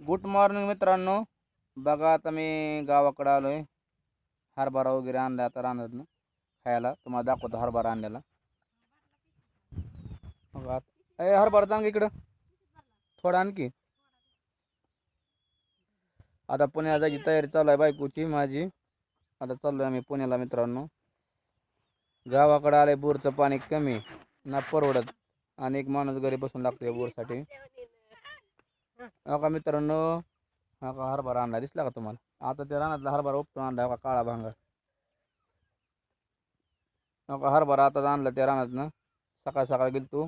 Good morning मित्रांनो. बघा आता मी गावाकडं आलो आहे हरभरा वगैरे आणला आता रानातनं खायला. तुम्हाला दाखवतो हरभरा आणलेला. बघा ए हरभरा चांग इकडं. थोडा आणखी आता पुण्याला जायची तयारी चालू आहे बायकोची माझी. आता चाललो आहे आम्ही पुण्याला मित्रांनो. गावाकडं आले बोरचं पाणी कमी ना परवडत. आणि एक माणूस घरी बसून लागतो बोरसाठी. हो का मित्रांनो? हा का हरभरा आणला दिसला का तुम्हाला? आता त्या रानातला हरभरा उपटून आणला का काळा भांगा हो का हरभरा आताच आणला त्या रानातनं? सकाळ सकाळ गेल तू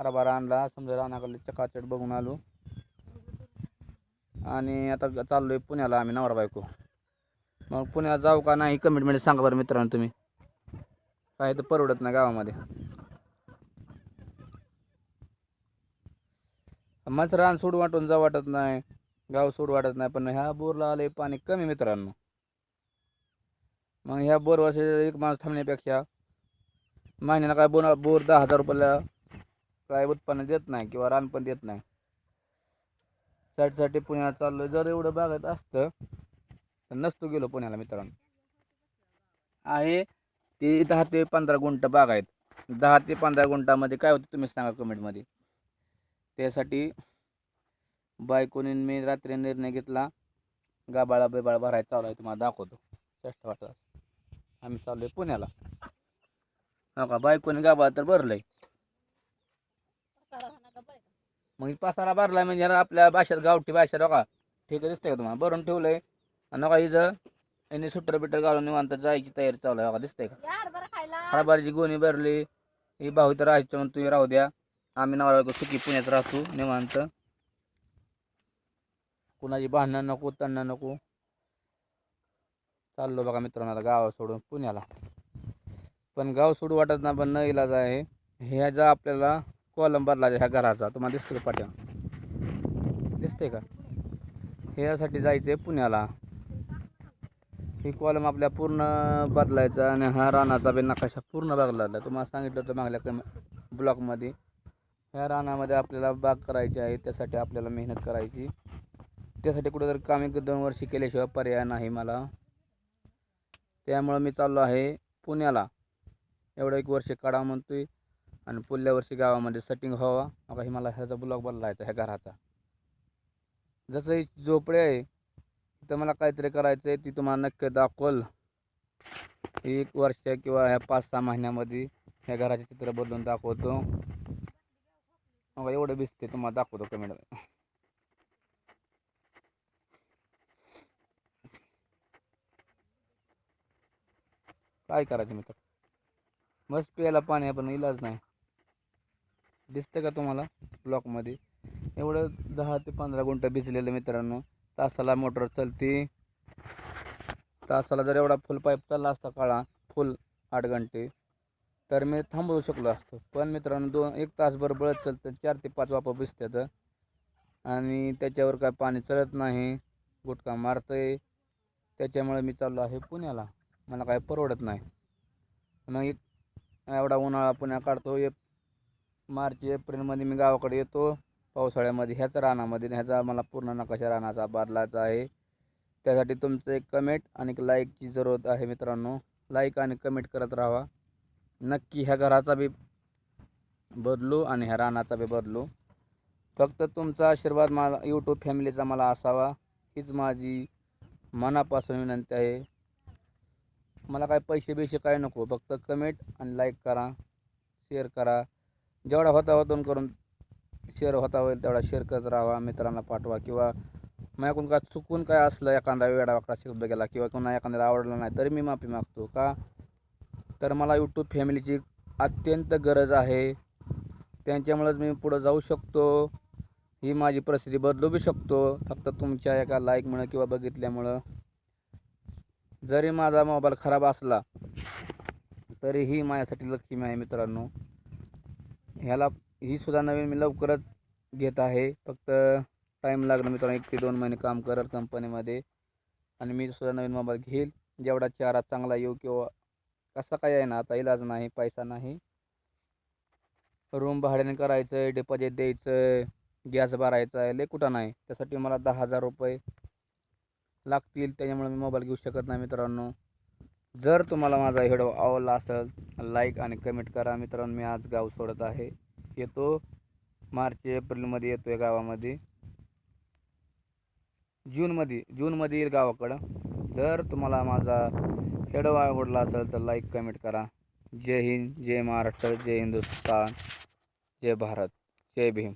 हरभरा आणला समजा रानाकडले चकाचट बघून आलो. आणि आता चाललो चाललोय पुण्याला आम्ही नवरा बायको. मग पुण्याला जाऊ का नाही कमेंटमध्ये सांगा बरं मित्रांनो तुम्ही. काय तर परवडत नाही गावामध्ये. मस्त रान सोड वाटून जा वाटत नाही गाव सोड वाटत नाही पण ह्या बोरला आले पाणी कमी मित्रांनो. मग ह्या बोरवाशी एक माणूस थांबण्यापेक्षा महिन्याला काय बोन बोर दहा हजार रुपयाला काय उत्पन्न देत नाही किंवा रान पण देत नाही. साठी पुण्याला चाललो जर एवढं बागायत असतं तर नसतो गेलो पुण्याला मित्रांनो. आहे ते दहा ते पंधरा गुंठ बाग आहेत दहा ते पंधरा गुंठामध्ये काय होतं तुम्ही सांगा कमेंटमध्ये त्यासाठी बायकोने मी रात्री निर्णय घेतला गाबाळा बिबाळा भरायचा चालू आहे तुम्हाला दाखवतो. चेष्टा वाटत. आम्ही चाललो आहे पुण्याला. हो का? बायकोने गाबाळा तर भरलंय. मग पसारा भरलाय म्हणजे आपल्या भाषेत गावठी भाषेत हो का? ठीक आहे दिसतंय का तुम्हाला? भरून ठेवलंय. आणि नका हिचं यांनी सुटर बिटर घालून निवांत जायची तयारी चालू आहे हो का? दिसतंय का? हरभरा खायला. हरभऱ्याची गोणी भरली. ही भाऊ तर राहायचं म्हणून तुम्ही राहू द्या. आम्ही नवरा सुखी पुण्यात राहतो निवांत. कुणाची भांडणं नको तणणं नको. चाललो बघा मित्रांनो आता गाव सोडून पुण्याला. पण गाव सोडू वाटत ना पण न इलाज आहे. ह्याचा आपल्याला कॉलम बदलायचा ह्या घराचा. तुम्हाला दिसतो पाट्या दिसते का? ह्यासाठी जायचं आहे पुण्याला. ही कॉलम आपल्या पूर्ण बदलायचा आणि हा रानाचा बी नकाशा पूर्ण बदलायला तुम्हाला सांगितलं होतं मागल्या कमी ब्लॉकमध्ये. ह्या रानामध्ये आपल्याला बाग करायची आहे त्यासाठी आपल्याला मेहनत करायची. त्यासाठी कुठेतरी काम एक दोन वर्षे केल्याशिवाय पर्याय नाही मला. त्यामुळं मी चाललो आहे पुण्याला. एवढं एक वर्ष काढा म्हणतोय आणि पुढल्या वर्षी गावामध्ये सेटिंग व्हावा. आता हे मला ह्याचा ब्लॉक बदलायचा ह्या घराचा. जसं ही झोपडी आहे तर मला काहीतरी करायचं आहे ती तुम्हाला नक्की दाखवल. एक वर्ष किंवा ह्या पाच सहा महिन्यामध्ये ह्या घराचे चित्र बदलून दाखवतो. बघा एवढं भिजते तुम्हाला दाखवतो कमेंट काय करायचं मित्र? मस्त प्यायला पाणी आहे पण इलाज नाही. दिसतं का तुम्हाला ब्लॉकमध्ये एवढं दहा ते पंधरा गुंठं भिजलेलं मित्रांनो. तासाला मोटर चालते. तासाला जर एवढा फुल पाईप चालला असता काळा फुल आठ घंटे. तर मी थांबवू शकलो असतो. पण मित्रांनो दोन एक तासभर बळत चालतं चार ते पाच वापा भिजतात आणि त्याच्यावर काय पाणी चढत नाही गुटखा मारतंय. त्याच्यामुळे मी चाललो आहे पुण्याला. मला काय परवडत नाही. मग एक एवढा उन्हाळा पुण्या काढतो. एक मार्च एप्रिलमध्ये मी गावाकडे येतो. पावसाळ्यामध्ये ह्याच रानामध्ये ह्याचा मला पूर्ण नकाशा रानाचा बदलायचा आहे. त्यासाठी तुमचं एक कमेंट आणि एक लाईकची जरूरत आहे मित्रांनो. लाईक आणि कमेंट करत राहा. नक्की ह्या घराचा बी बदलू आणि ह्या रानाचा बी बदलू. फक्त तुमचा आशीर्वाद मला यूट्यूब फॅमिलीचा मला असावा. हीच माझी मनापासून विनंती आहे. मला काय पैसे बिशे काय नको फक्त कमेंट आणि लाईक करा शेअर करा. जेवढा होता होतून करून शेअर होता होईल तेवढा शेअर करत राहा मित्रांना पाठवा. किंवा माझ्याकडून काय चुकून काय असलं एखादा वेळा वाकडा शिकलं गेला किंवा कोणा एखाद्याला आवडलं नाही तरी मी माफी मागतो का? तर मला यूट्यूब फॅमिलीची अत्यंत गरज आहे. त्यांच्यामुळेच मी पुढं जाऊ शकतो. ही माझी परिस्थिती बदलू बी शकतो. फक्त तुमच्या एका लाईकमुळं किंवा बघितल्यामुळं. जरी माझा मोबाईल खराब असला तरीही माझ्यासाठी लक्ष्मी आहे मित्रांनो. ह्याला ही सुद्धा नवीन मी लवकरच घेत आहे. फक्त टाईम लागणार मित्रांनो एक ते दोन महिने काम करत कंपनीमध्ये आणि मी सुद्धा नवीन मोबाईल घेईल. जेवढा चारा चांगला येऊ किंवा कसा काय आहे ना आता इलाज नाही पैसा नाही. रूम भाड्याने करायचं आहे डिपॉझिट द्यायचं आहे गॅस भरायचा आहे लय कुठं नाही. त्यासाठी मला दहा हजार रुपये लागतील त्याच्यामुळे मी मोबाईल घेऊ शकत नाही मित्रांनो. जर तुम्हाला माझा व्हिडिओ आवडला असेल लाईक आणि कमेंट करा. मित्रांनो मी आज गाव सोडत आहे. येतो. मार्च एप्रिलमध्ये येतो आहे गावामध्ये. जूनमध्ये जूनमध्ये येईल गावाकडं. जर तुम्हाला माझा व्हिडिओ आवडला असेल तर लाईक कमेंट करा. जय हिंद जय महाराष्ट्र जय हिंदुस्तान जय भारत जय भीम.